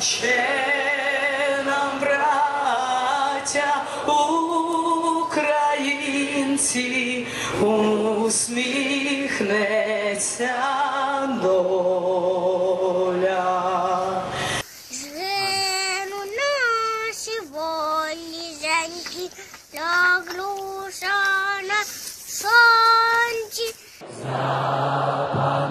Ще нам, браття, українці, усміхнеться доля. Жену наші волі зеньки, лягруша на сонці. Запанує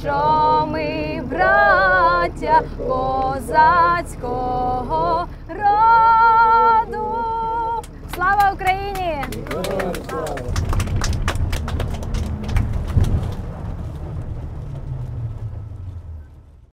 що ми браття козацького роду.